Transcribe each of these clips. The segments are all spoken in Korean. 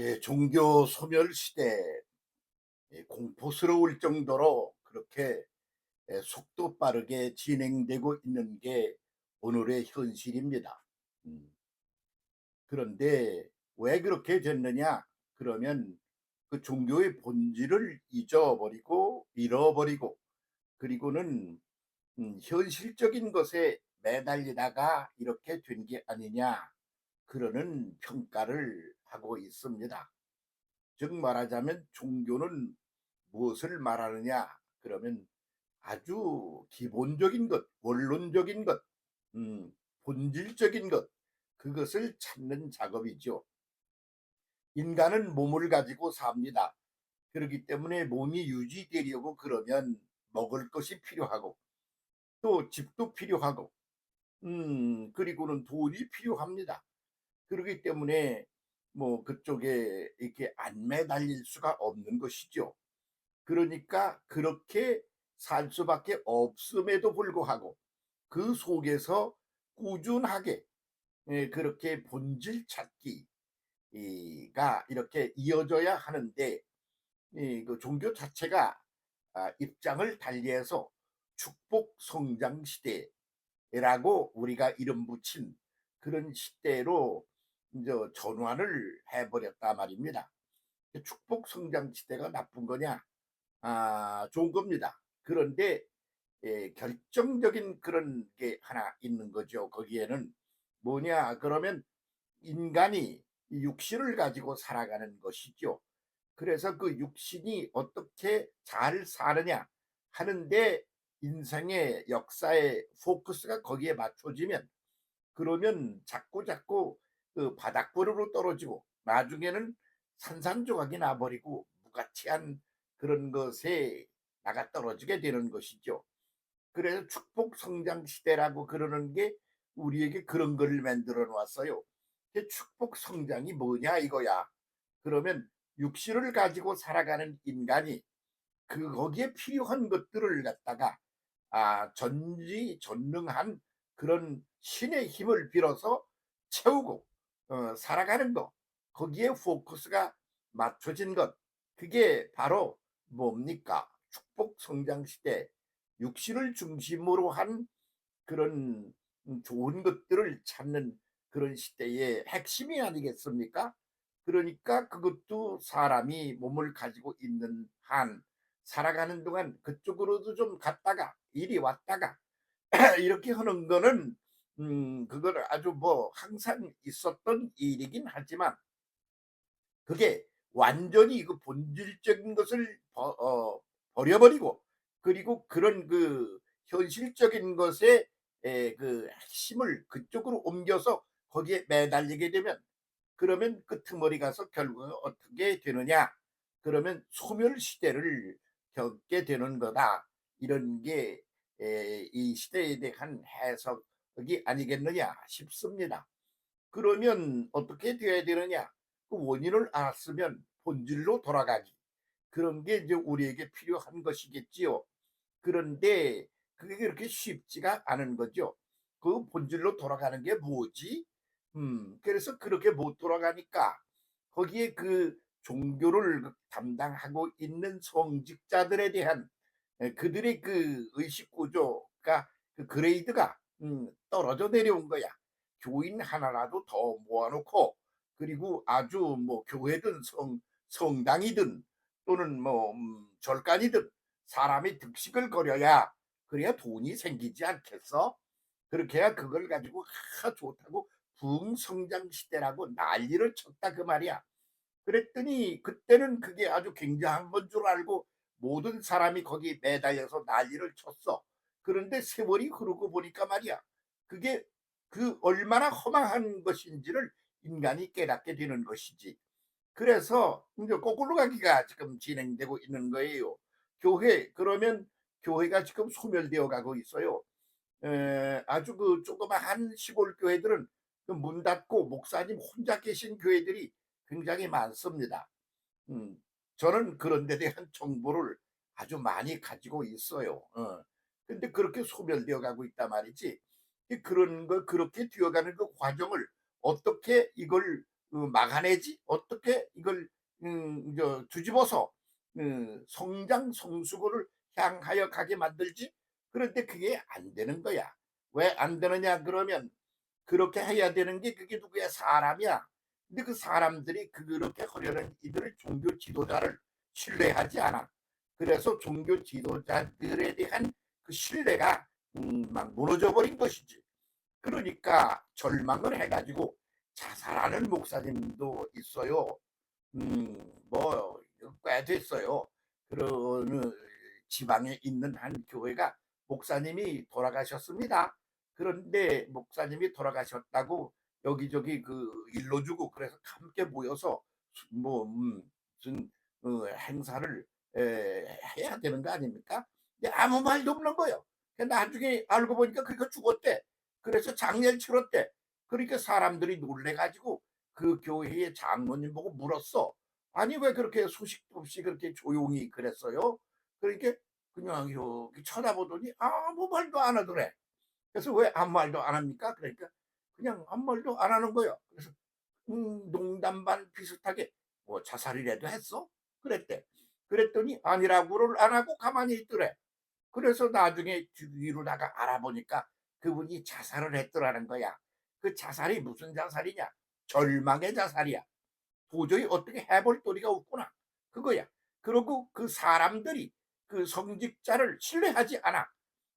예, 종교 소멸 시대 예, 공포스러울 정도로 그렇게 예, 속도 빠르게 진행되고 있는 게 오늘의 현실입니다. 음, 그런데 왜 그렇게 됐느냐? 그러면 그 종교의 본질을 잊어버리고 잃어버리고 그리고는 음, 현실적인 것에 매달리다가 이렇게 된 게 아니냐 그러는 평가를 하고 있습니다. 즉 말하자면 종교는 무엇을 말하느냐 그러면 아주 기본적인 것, 원론적인 것, 음, 본질적인 것 그것을 찾는 작업이죠. 인간은 몸을 가지고 삽니다. 그렇기 때문에 몸이 유지되려고 그러면 먹을 것이 필요하고 또 집도 필요하고 음, 그리고는 돈이 필요합니다. 그렇기 때문에 뭐 그쪽에 이렇게 안 매달릴 수가 없는 것이죠. 그러니까 그렇게 살 수밖에 없음에도 불구하고 그 속에서 꾸준하게 예, 그렇게 본질 찾기가 이렇게 이어져야 하는데 이그 종교 자체가 아, 입장을 달리해서 축복 성장 시대라고 우리가 이름 붙인 그런 시대로 이제 전환을 해버렸다 말입니다. 축복 성장 시대가 나쁜 거냐? 아, 좋은 겁니다. 그런데 예, 결정적인 그런 게 하나 있는 거죠. 거기에는 뭐냐? 그러면 인간이 이 육신을 가지고 살아가는 것이죠. 그래서 그 육신이 어떻게 잘 사느냐 하는데 인생의 역사의 포커스가 거기에 맞춰지면 그러면 자꾸 자꾸 그 바닥부르로 떨어지고 나중에는 산산조각이 나버리고 무가치한 그런 것에 나가 떨어지게 되는 것이죠. 그래서 축복 성장 시대라고 그러는 게 우리에게 그런 걸 만들어 놨어요. 축복 성장이 뭐냐 이거야. 그러면 육신을 가지고 살아가는 인간이 그 거기에 필요한 것들을 갖다가 아 전지 전능한 그런 신의 힘을 빌어서 채우고 어, 살아가는 것 거기에 포커스가 맞춰진 것 그게 바로 뭡니까 축복 성장 시대 육신을 중심으로 한 그런 좋은 것들을 찾는 그런 시대의 핵심이 아니겠습니까? 그러니까 그것도 사람이 몸을 가지고 있는 한 살아가는 동안 그쪽으로도 좀 갔다가 이리 왔다가 이렇게 하는 거는 음 그거는 아주 뭐 항상 있었던 일이긴 하지만 그게 완전히 그 본질적인 것을 버, 어, 버려버리고 그리고 그런 그 현실적인 것에 에, 그 핵심을 그쪽으로 옮겨서 거기에 매달리게 되면 그러면 끄트머리 가서 결국 어떻게 되느냐? 그러면 소멸 시대를 겪게 되는 거다. 이런 게 이 시대에 대한 해석 이 아니겠느냐 싶습니다. 그러면 어떻게 되어야 되느냐? 그 원인을 알았으면 본질로 돌아가기. 그런 게 이제 우리에게 필요한 것이겠지요. 그런데 그게 그렇게 쉽지가 않은 거죠. 그 본질로 돌아가는 게 뭐지? 음, 그래서 그렇게 못 돌아가니까 거기에 그 종교를 그 담당하고 있는 성직자들에 대한 그들의 그 의식 구조가 그 그레이드가 음, 떨어져 내려온 거야. 교인 하나라도 더 모아놓고 그리고 아주 뭐 교회든 성 성당이든 또는 뭐 음, 절간이든 사람이 득식을 거려야 그래야 돈이 생기지 않겠어? 그렇게 해야 그걸 가지고 아 좋다고 부흥성장 시대라고 난리를 쳤다 그 말이야. 그랬더니 그때는 그게 아주 굉장한 건 줄 알고 모든 사람이 거기 매달려서 난리를 쳤어. 그런데 세월이 흐르고 보니까 말이야. 그게 그 얼마나 허망한 것인지를 인간이 깨닫게 되는 것이지. 그래서 이제 거꾸로 가기가 지금 진행되고 있는 거예요. 교회 그러면 교회가 지금 소멸되어 가고 있어요. 에, 아주 그 조그마한 시골 교회들은 그문 닫고 목사님 혼자 계신 교회들이 굉장히 많습니다. 음, 저는 그런 데 대한 정보를 아주 많이 가지고 있어요. 어. 근데 그렇게 소멸되어 가고 있단 말이지. 그런 거 그렇게 되어가는 그 과정을 어떻게 이걸 어, 막아내지? 어떻게 이걸 음, 저 뒤집어서 음, 성장 성수고를 향하여 가게 만들지? 그런데 그게 안 되는 거야. 왜 안 되느냐? 그러면 그렇게 해야 되는 게 그게 누구야? 사람이야. 근데 그 사람들이 그렇게 하려는 이들을 종교 지도자를 신뢰하지 않아. 그래서 종교 지도자들에 대한 그 신뢰가 음, 막 무너져 버린 것이지 그러니까 절망을 해가지고 자살하는 목사님도 있어요. 음, 뭐, 꽤 됐어요. 그런 지방에 있는 한 교회가 목사님이 돌아가셨습니다. 그런데 목사님이 돌아가셨다고 여기저기 그 일로 주고 그래서 함께 모여서 뭐 음, 무슨 어, 행사를 에, 해야 되는 거 아닙니까? 아무 말도 없는 거예요. 나중에 알고 보니까 그가 죽었대. 그래서 장례를 치렀대. 그러니까 사람들이 놀래가지고 그 교회의 장로님 보고 물었어. 아니 왜 그렇게 소식도 없이 그렇게 조용히 그랬어요? 그러니까 그냥 이렇게 쳐다보더니 아무 말도 안 하더래. 그래서 왜 아무 말도 안 합니까? 그러니까 그냥 아무 말도 안 하는 거예요. 그래서 음, 농담 반 비슷하게 뭐 자살이라도 했어? 그랬대. 그랬더니 아니라고를 안 하고 가만히 있더래. 그래서 나중에 뒤로다가 알아보니까 그분이 자살을 했더라는 거야. 그 자살이 무슨 자살이냐? 절망의 자살이야. 도저히 어떻게 해볼 도리가 없구나. 그거야. 그리고 그 사람들이 그 성직자를 신뢰하지 않아.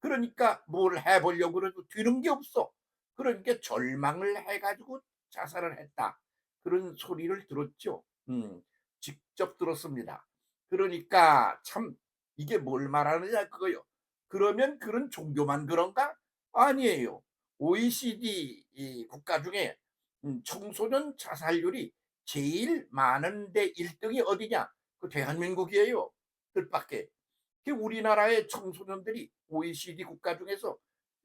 그러니까 뭘 해보려고 그래도 되는 게 없어. 그러니까 절망을 해가지고 자살을 했다. 그런 소리를 들었죠. 음, 직접 들었습니다. 그러니까 참 이게 뭘 말하느냐 그거요. 그러면 그런 종교만 그런가? 아니에요. OECD 이 국가 중에 음, 청소년 자살률이 제일 많은데 1등이 어디냐? 그 대한민국이에요. 뜻밖의. 그 우리나라의 청소년들이 OECD 국가 중에서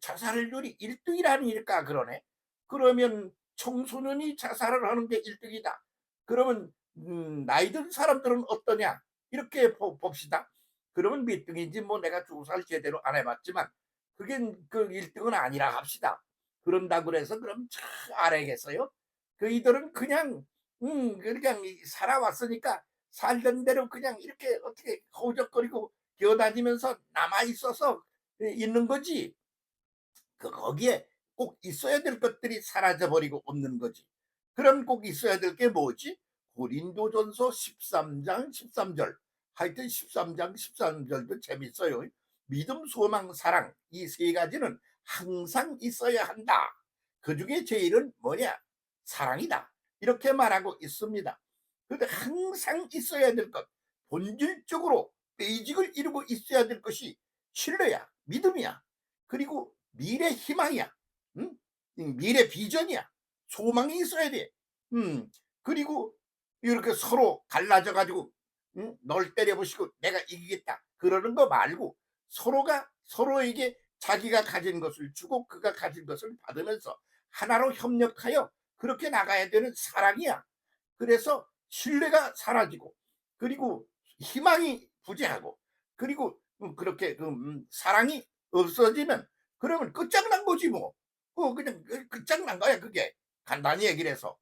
자살률이 1등이라니까 그러네. 그러면 청소년이 자살을 하는 게 1등이다. 그러면 음, 나이 든 사람들은 어떠냐? 이렇게 보- 봅시다. 그러면 몇 등인지 뭐 내가 조사를 제대로 안 해봤지만 그게 그 1등은 아니라 합시다. 그런다고 그래서 그럼 참 알아야겠어요. 그 이들은 그냥 음 그냥 이- 살아왔으니까 살던 대로 그냥 이렇게 어떻게 허우적거리고 기어다니면서 남아 있어서 있는 거지. 그 거기에 꼭 있어야 될 것들이 사라져 버리고 없는 거지. 그럼 꼭 있어야 될 게 뭐지? 고린도전서 13장 13절. 하여튼 13장 13절도 재밌어요. 믿음, 소망, 사랑 이 세 가지는 항상 있어야 한다. 그 중에 제일은 뭐냐? 사랑이다. 이렇게 말하고 있습니다. 그런데 항상 있어야 될 것, 본질적으로 베이직을 이루고 있어야 될 것이 신뢰야, 믿음이야. 그리고 미래 희망이야. 응? 미래 비전이야. 소망이 있어야 돼. 음. 그리고 이렇게 서로 갈라져 가지고 응? 널 때려보시고 내가 이기겠다. 그러는 거 말고 서로가 서로에게 자기가 가진 것을 주고 그가 가진 것을 받으면서 하나로 협력하여 그렇게 나가야 되는 사랑이야. 그래서 신뢰가 사라지고 그리고 희망이 부재하고 그리고 음, 그렇게 그, 음, 사랑이 없어지면 그러면 끝장난 거지 뭐. 어, 그냥 끝- 끝장난 거야 그게 간단히 얘기를 해서.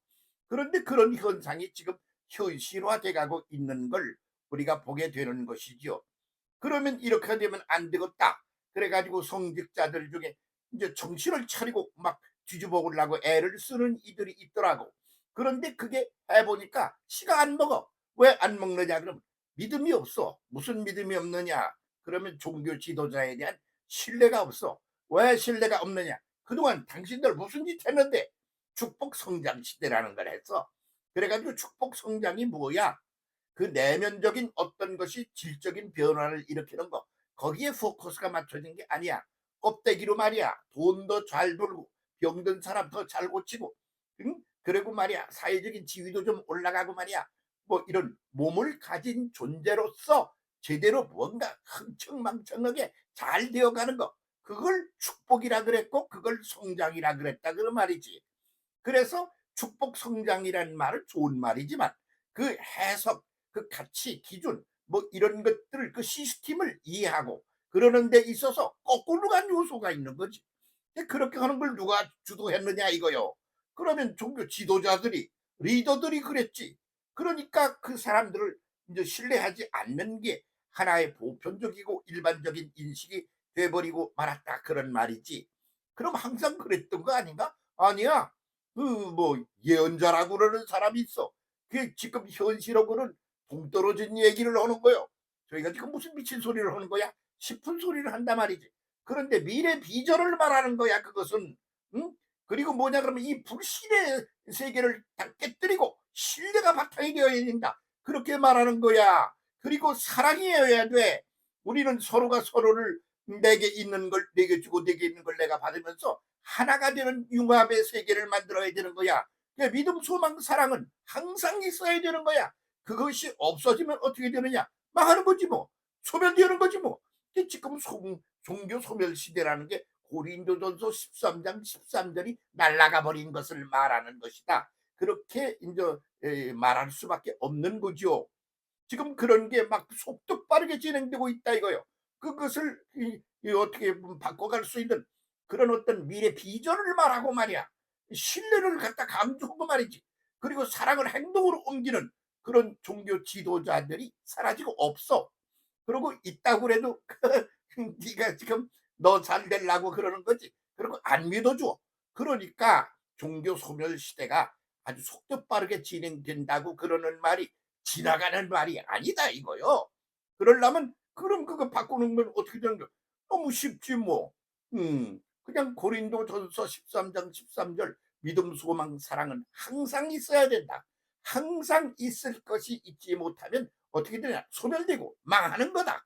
그런데 그런 현상이 지금 현실화돼 가고 있는 걸 우리가 보게 되는 것이지요. 그러면 이렇게 되면 안 되겠다. 그래가지고 성직자들 중에 이제 정신을 차리고 막 뒤집어 보려고 애를 쓰는 이들이 있더라고. 그런데 그게 해보니까 시가 안 먹어. 왜 안 먹느냐? 그럼 믿음이 없어. 무슨 믿음이 없느냐? 그러면 종교 지도자에 대한 신뢰가 없어. 왜 신뢰가 없느냐? 그동안 당신들 무슨 짓 했는데 축복 성장 시대라는 걸 했어. 그래가지고 축복 성장이 뭐야? 그 내면적인 어떤 것이 질적인 변화를 일으키는 거. 거기에 포커스가 맞춰진 게 아니야. 껍데기로 말이야. 돈 더 잘 벌고 병든 사람 더 잘 고치고 응? 그리고 말이야. 사회적인 지위도 좀 올라가고 말이야. 뭐 이런 몸을 가진 존재로서 제대로 뭔가 흥청망청하게 잘 되어가는 거. 그걸 축복이라 그랬고 그걸 성장이라 그랬다 그런 말이지. 그래서 축복 성장이라는 말은 좋은 말이지만 그 해석 그 가치 기준 뭐 이런 것들 그 시스템을 이해하고 그러는 데 있어서 거꾸로 간 요소가 있는 거지. 그렇게 하는 걸 누가 주도했느냐 이거요. 그러면 종교 지도자들이 리더들이 그랬지. 그러니까 그 사람들을 이제 신뢰하지 않는 게 하나의 보편적이고 일반적인 인식이 돼버리고 말았다 그런 말이지. 그럼 항상 그랬던 거 아닌가? 아니야. 그뭐 예언자라고 그러는 사람이 있어. 그게 지금 현실하고는 동떨어진 얘기를 하는 거요. 저희가 지금 무슨 미친 소리를 하는 거야? 싶은 소리를 한단 말이지. 그런데 미래 비전을 말하는 거야. 그것은 응? 그리고 뭐냐 그러면 이 불신의 세계를 다 깨뜨리고 신뢰가 바탕이 되어야 된다. 그렇게 말하는 거야. 그리고 사랑이어야 돼. 우리는 서로가 서로를 내게 있는 걸 내게 주고 내게 있는 걸 내가 받으면서 하나가 되는 융합의 세계를 만들어야 되는 거야. 그러니까 믿음, 소망, 사랑은 항상 있어야 되는 거야. 그것이 없어지면 어떻게 되느냐? 망하는 거지 뭐. 소멸되는 거지 뭐. 근데 지금 송, 종교 소멸 시대라는 게 고린도전서 13장 13절이 날아가 버린 것을 말하는 것이다. 그렇게 이제 에, 말할 수밖에 없는 거죠. 지금 그런 게 막 속도 빠르게 진행되고 있다 이거요. 그것을 이, 이 어떻게 바꿔갈 수 있는 그런 어떤 미래 비전을 말하고 말이야. 신뢰를 갖다 강조하고 말이지. 그리고 사랑을 행동으로 옮기는 그런 종교 지도자들이 사라지고 없어. 그러고 있다고 그래도 네가 지금 너잘 되려고 그러는 거지. 그리고 안 믿어줘. 그러니까 종교 소멸 시대가 아주 속도 빠르게 진행된다고 그러는 말이 지나가는 말이 아니다 이거요. 그러려면 그럼 그거 바꾸는 건 어떻게 되는 거? 너무 쉽지 뭐. 음, 그냥 고린도전서 13장 13절 믿음, 소망, 사랑은 항상 있어야 된다. 항상 있을 것이 있지 못하면 어떻게 되냐? 소멸되고 망하는 거다.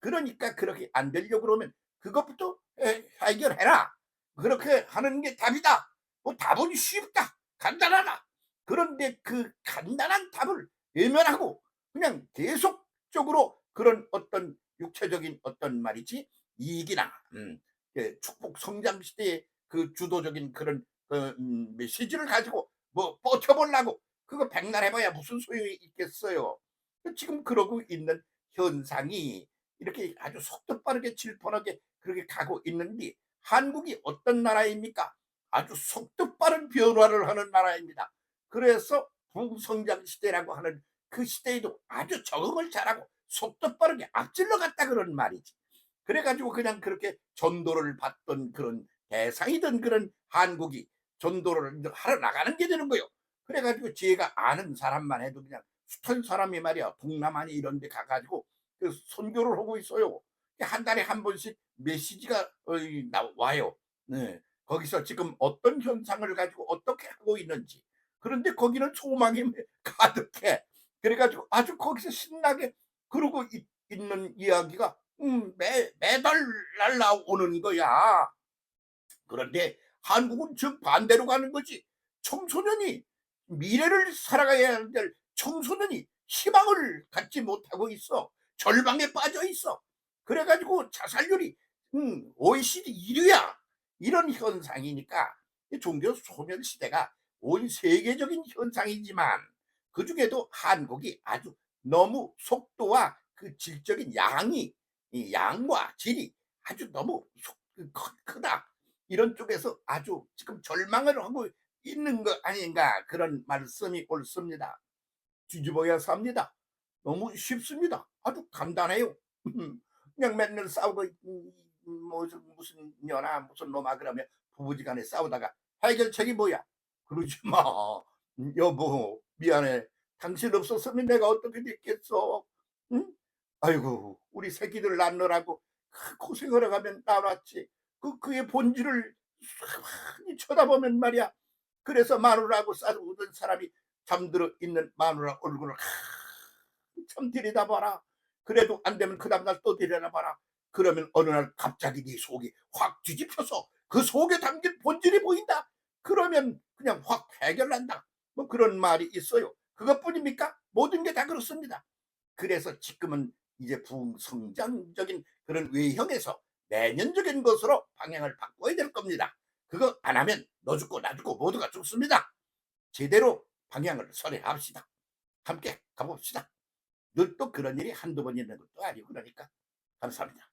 그러니까 그렇게 안 되려고 그러면 그것부터 해- 해결해라. 그렇게 하는 게 답이다. 뭐 답은 쉽다. 간단하다. 그런데 그 간단한 답을 외면하고 그냥 계속적으로 그런 어떤 육체적인 어떤 말이지 이익이나 음, 예, 축복 성장 시대의 그 주도적인 그런 그, 음, 메시지를 가지고 뭐 버텨보려고 그거 백날 해봐야 무슨 소용이 있겠어요. 지금 그러고 있는 현상이 이렇게 아주 속도 빠르게 질펀하게 그렇게 가고 있는데 한국이 어떤 나라입니까? 아주 속도 빠른 변화를 하는 나라입니다. 그래서 부성장 시대라고 하는 그 시대에도 아주 적응을 잘하고 속도 빠르게 앞질러 갔다 그런 말이지. 그래가지고 그냥 그렇게 전도를 받던 그런 대상이던 그런 한국이 전도를 하러 나가는 게 되는 거요. 그래가지고 제가 아는 사람만 해도 그냥 숱한 사람이 말이야 동남아니 이런 데 가가지고 그 선교를 하고 있어요. 한 달에 한 번씩 메시지가 나와요. 네. 거기서 지금 어떤 현상을 가지고 어떻게 하고 있는지. 그런데 거기는 소망이 가득해. 그래가지고 아주 거기서 신나게 그러고 있, 는 이야기가 음, 매, 매달 날라오는 거야. 그런데 한국은 정반대로 가는 거지. 청소년이 미래를 살아가야 될 청소년이 희망을 갖지 못하고 있어. 절망에 빠져 있어. 그래가지고 자살률이 음, OECD 1위야. 이런 현상이니까 이 종교 소멸 시대가 온 세계적인 현상이지만 그 중에도 한국이 아주 너무 속도와 그 질적인 양이 이 양과 질이 아주 너무 속- 크- 크다. 이런 쪽에서 아주 지금 절망을 하고 있는 거 아닌가 그런 말씀이 옳습니다. 뒤집어야 삽니다. 너무 쉽습니다. 아주 간단해요. 그냥 맨날 싸우고 음, 무슨 무슨 년아 무슨 놈아 그러면 부부지간에 싸우다가 해결책이 뭐야? 그러지 마. 여보 미안해. 당신 없었으면 내가 어떻게 됐겠어? 응? 아이고 우리 새끼들 낳느라고 그 고생을 해가면 나왔지. 그 그의 본질을 가만히 쳐다보면 말이야. 그래서 마누라하고 싸우던 사람이 잠들어 있는 마누라 얼굴을 참 들여다봐라. 그래도 안 되면 그 다음날 또 들여다봐라. 그러면 어느 날 갑자기 네 속이 확 뒤집혀서 그 속에 담긴 본질이 보인다. 그러면 그냥 확 해결난다. 뭐 그런 말이 있어요. 그것뿐입니까? 모든 게 다 그렇습니다. 그래서 지금은 이제 부성장적인 그런 외형에서 내년적인 것으로 방향을 바꿔야 될 겁니다. 그거 안 하면 너 죽고 나 죽고 모두가 죽습니다. 제대로 방향을 선회합시다. 함께 가봅시다. 늘 또 그런 일이 한두 번 있는 것도 아니고 그러니까 감사합니다.